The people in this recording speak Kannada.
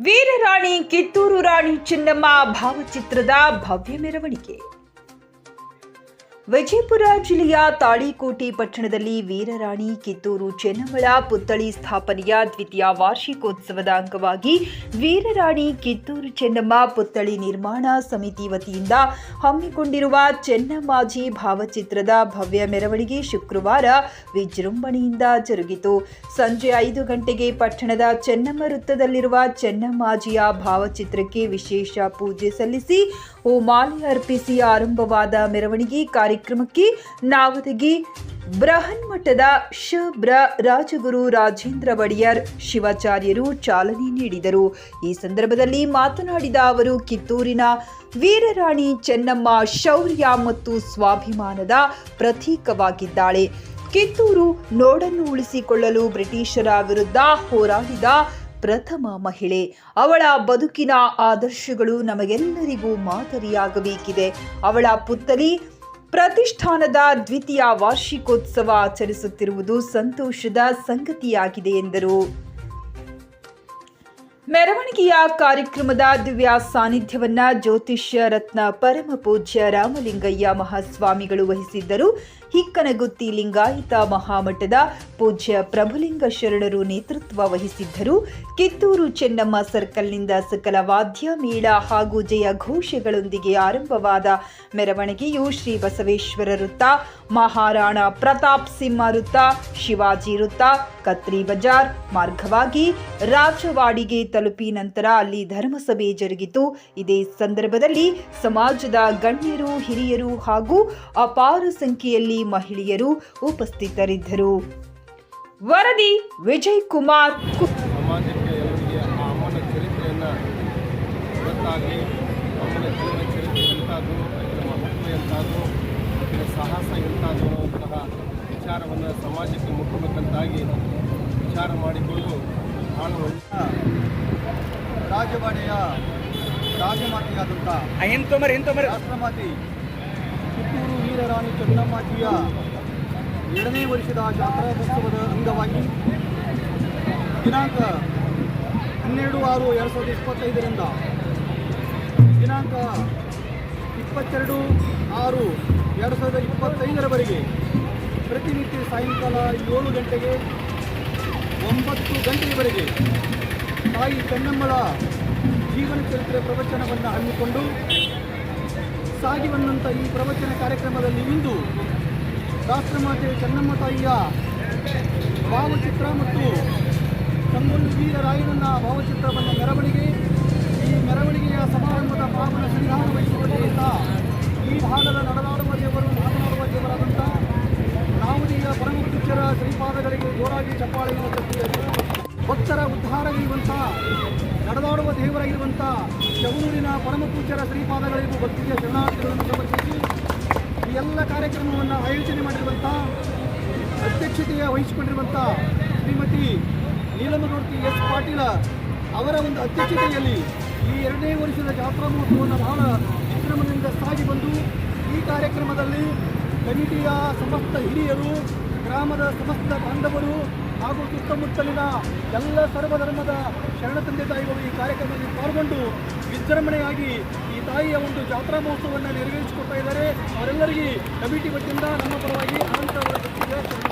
ವೀರರಾಣಿ ಕಿತ್ತೂರು ರಾಣಿ ಚೆನ್ನಮ್ಮ ಭಾವಚಿತ್ರದ ಭವ್ಯ ಮೆರವಣಿಗೆ. ವಿಜಯಪುರ ಜಿಲ್ಲೆಯ ತಾಳಿಕೋಟೆ ಪಟ್ಟಣದಲ್ಲಿ ವೀರರಾಣಿ ಕಿತ್ತೂರು ಚೆನ್ನಮ್ಮಳ ಪುತ್ಥಳಿ ಸ್ಥಾಪನೆಯ ದ್ವಿತೀಯ ವಾರ್ಷಿಕೋತ್ಸವದ ಅಂಗವಾಗಿ ವೀರರಾಣಿ ಕಿತ್ತೂರು ಚೆನ್ನಮ್ಮ ಪುತ್ಥಳಿ ನಿರ್ಮಾಣ ಸಮಿತಿ ವತಿಯಿಂದ ಹಮ್ಮಿಕೊಂಡಿರುವ ಚೆನ್ನಮ್ಮಾಜಿ ಭಾವಚಿತ್ರದ ಭವ್ಯ ಮೆರವಣಿಗೆ ಶುಕ್ರವಾರ ವಿಜೃಂಭಣೆಯಿಂದ ಜರುಗಿತು. ಸಂಜೆ ಐದು ಗಂಟೆಗೆ ಪಟ್ಟಣದ ಚೆನ್ನಮ್ಮ ವೃತ್ತದಲ್ಲಿರುವ ಚೆನ್ನಮ್ಮಾಜಿಯ ಭಾವಚಿತ್ರಕ್ಕೆ ವಿಶೇಷ ಪೂಜೆ ಸಲ್ಲಿಸಿ ಹೂಮಾಲೆ ಅರ್ಪಿಸಿ ಆರಂಭವಾದ ಮೆರವಣಿಗೆ ಕಾರ್ಯಕ್ರಮಕ್ಕೆ ನಾವದಗಿ ಬೃಹನ್ಮಠದ ಶಬ್ರ ರಾಜಗುರು ರಾಜೇಂದ್ರ ಒಡೆಯರ್ ಶಿವಾಚಾರ್ಯರು ಚಾಲನೆ ನೀಡಿದರು. ಈ ಸಂದರ್ಭದಲ್ಲಿ ಮಾತನಾಡಿದ ಅವರು, ಕಿತ್ತೂರಿನ ವೀರರಾಣಿ ಚೆನ್ನಮ್ಮ ಶೌರ್ಯ ಮತ್ತು ಸ್ವಾಭಿಮಾನದ ಪ್ರತೀಕವಾಗಿದ್ದಾಳೆ. ಕಿತ್ತೂರು ನೋಡನ್ನು ಉಳಿಸಿಕೊಳ್ಳಲು ಬ್ರಿಟಿಷರ ವಿರುದ್ಧ ಹೋರಾಡಿದ ಪ್ರಥಮ ಮಹಿಳೆ. ಅವಳ ಬದುಕಿನ ಆದರ್ಶಗಳು ನಮಗೆಲ್ಲರಿಗೂ ಮಾದರಿಯಾಗಬೇಕಿದೆ. ಅವಳ ಪುತ್ಥಳಿ ಪ್ರತಿಷ್ಠಾನದ ದ್ವಿತೀಯ ವಾರ್ಷಿಕೋತ್ಸವ ಆಚರಿಸುತ್ತಿರುವುದು ಸಂತೋಷದ ಸಂಗತಿಯಾಗಿದೆ ಎಂದರು. ಮೆರವಣಿಗೆಯ ಕಾರ್ಯಕ್ರಮದ ದಿವ್ಯ ಸಾನ್ನಿಧ್ಯವನ್ನ ಜ್ಯೋತಿಷ್ಯ ರತ್ನ ಪರಮ ಪೂಜ್ಯ ರಾಮಲಿಂಗಯ್ಯ ಮಹಾಸ್ವಾಮಿಗಳು ವಹಿಸಿದ್ದರು. ಹಿಕ್ಕನಗುತ್ತಿ ಲಿಂಗಾಯತ ಮಹಾಮಠದ ಪೂಜ್ಯ ಪ್ರಭುಲಿಂಗ ಶರಣರು ನೇತೃತ್ವ ವಹಿಸಿದ್ದರು. ಕಿತ್ತೂರು ಚೆನ್ನಮ್ಮ ಸರ್ಕಲ್ನಿಂದ ಸಕಲ ವಾದ್ಯ, ಮೇಳ ಹಾಗೂ ಜಯ ಘೋಷಗಳೊಂದಿಗೆ ಆರಂಭವಾದ ಮೆರವಣಿಗೆಯು ಶ್ರೀ ಬಸವೇಶ್ವರ ವೃತ್ತ, ಮಹಾರಾಣ ಪ್ರತಾಪ್ ಸಿಂಹ ವೃತ್ತ, ಶಿವಾಜಿ ವೃತ್ತ, ಕತ್ರಿ ಬಜಾರ್, ಮಾರ್ಗವಾಗಿ ರಾಜವಾಡಿಗೆ ತಲುಪಿ ನಂತರ ಅಲ್ಲಿ ಧರ್ಮಸಭೆ ಜರುಗಿತು. ಇದೇ ಸಂದರ್ಭದಲ್ಲಿ ಸಮಾಜದ ಗಣ್ಯರು, ಹಿರಿಯರು ಹಾಗೂ ಅಪಾರ ಸಂಖ್ಯೆಯಲ್ಲಿ ಮಹಿಳೆಯರು ಉಪಸ್ಥಿತರಿದ್ದರು. ವರದಿ ವಿಜಯ್ ಕುಮಾರ್ ಸಮಾಜಕ್ಕೆ ಎಲ್ಲರಿಗೆ ಆ ಅಮ್ಮನ ಚರಿತ್ರೆಯನ್ನು ಗೊತ್ತಾಗಲಿ ಅಮ್ಮನ ಜೀವನ ಚರಿತ್ರೆ ಎಂಥದ್ದು ಆಕೆಯ ಮಹತ್ವ ಎಂಥದ್ದು ಆಕೆಯ ಸಾಹಸ ಅನ್ನುವಂತಹ ವಿಚಾರವನ್ನು ಸಮಾಜಕ್ಕೆ ಮುಟ್ಟಬೇಕಂತಾಗಿ ವಿಚಾರ ಮಾಡಿಕೊಂಡು ನಾನು ರಾಜವಾಡೆಯ ರಾಜಮಾತೆಯಾದಂಥ ರಾಷ್ಟ್ರಮಾತೆ ವೀರರಾಣಿ ಚೆನ್ನಮ್ಮಾಜಿಯ ಎರಡನೇ ವರ್ಷದ ಜಾತ್ರಾ ಉತ್ಸವದ ಅಂಗವಾಗಿ ದಿನಾಂಕ ಹನ್ನೆರಡು ಆರು ಎರಡು ಸಾವಿರದ ಇಪ್ಪತ್ತೈದರಿಂದ ದಿನಾಂಕ ಇಪ್ಪತ್ತೆರಡು ಆರು ಎರಡು ಸಾವಿರದ ಇಪ್ಪತ್ತೈದರವರೆಗೆ ಪ್ರತಿನಿತ್ಯ ಸಾಯಂಕಾಲ ಏಳು ಗಂಟೆಗೆ ಒಂಬತ್ತು ಗಂಟೆಯವರೆಗೆ ತಾಯಿ ಚೆನ್ನಮ್ಮಳ ಜೀವನ ಚರಿತ್ರೆ ಪ್ರವಚನವನ್ನು ಹಮ್ಮಿಕೊಂಡು ಸಾಗಿ ಬಂದಂಥ ಈ ಪ್ರವಚನ ಕಾರ್ಯಕ್ರಮದಲ್ಲಿ ಇಂದು ರಾಷ್ಟ್ರಮಾತೆ ಚೆನ್ನಮ್ಮ ತಾಯಿಯ ಭಾವಚಿತ್ರ ಮತ್ತು ಸಂಗೊಳ್ಳಿ ವೀರರಾಯನನ್ನ ಭಾವಚಿತ್ರವನ್ನು ಮೆರವಣಿಗೆ, ಈ ಮೆರವಣಿಗೆಯ ಸಮಾರಂಭದ ಪಾವನ ಸಂಧಾನ ವಹಿಸುವುದರಿಂದ ಈ ಭಾಗದ ನಡೆದಾಡುವ ದೇವರು, ಮಾತನಾಡುವ ದೇವರಾದಂಥ ನಾವುದೀಯ ಪರಮಪೂಜ್ಯರ ಶ್ರೀಪಾದಗಳಿಗೆ ಜೋರಾಗಿ ಚಪ್ಪಾಳೆಯನ್ನು ತಟ್ಟಿದರು ಭಕ್ತರ ಉದ್ಧಾರವಿರುವಂಥ ನಡೆದಾಡುವ ದೇವರಾಗಿರುವಂಥ ಚೌನೂರಿನ ಪರಮಪೂಜ್ಯರ ಶ್ರೀಪಾದಗಳಿಗೂ ಭಕ್ತಿಯ ಶರಣಾರ್ಥಿಗಳನ್ನು ಸಮರ್ಪಿಸಿ ಈ ಎಲ್ಲ ಕಾರ್ಯಕ್ರಮವನ್ನು ಆಯೋಜನೆ ಮಾಡಿರುವಂಥ ಅಧ್ಯಕ್ಷತೆಯ ವಹಿಸಿಕೊಂಡಿರುವಂಥ ಶ್ರೀಮತಿ ನೀಲಮೂರ್ತಿ ಎಸ್ ಪಾಟೀಲ ಅವರ ಒಂದು ಅಧ್ಯಕ್ಷತೆಯಲ್ಲಿ ಈ ಎರಡನೇ ವರ್ಷದ ಜಾತ್ರಾ ಮಹೋತ್ಸವವನ್ನು ಬಹಳ ವಿಜೃಂಭಣೆಯಿಂದ ಸಾಗಿ ಬಂದು ಈ ಕಾರ್ಯಕ್ರಮದಲ್ಲಿ ಕಮಿಟಿಯ ಸಮಸ್ತ ಹಿರಿಯರು ಗ್ರಾಮದ ಸಮಸ್ತ ಬಾಂಧವರು ಹಾಗೂ ಸುತ್ತಮುತ್ತಲಿನ ಎಲ್ಲ ಸರ್ವಧರ್ಮದ ಶರಣ ತಂದೆ ತಾಯಿಗಳು ಈ ಕಾರ್ಯಕ್ರಮದಲ್ಲಿ ಪಾಲ್ಗೊಂಡು ವಿಜೃಂಭಣೆಯಾಗಿ ಈ ತಾಯಿಯ ಒಂದು ಜಾತ್ರಾ ಮಹೋತ್ಸವವನ್ನು ನೆರವೇರಿಸಿಕೊಡ್ತಾ ಇದ್ದಾರೆ. ಅವರೆಲ್ಲರಿಗೆ ಕಮಿಟಿ ವತಿಯಿಂದ ನಮ್ಮ ಪರವಾಗಿ ಅನಂತ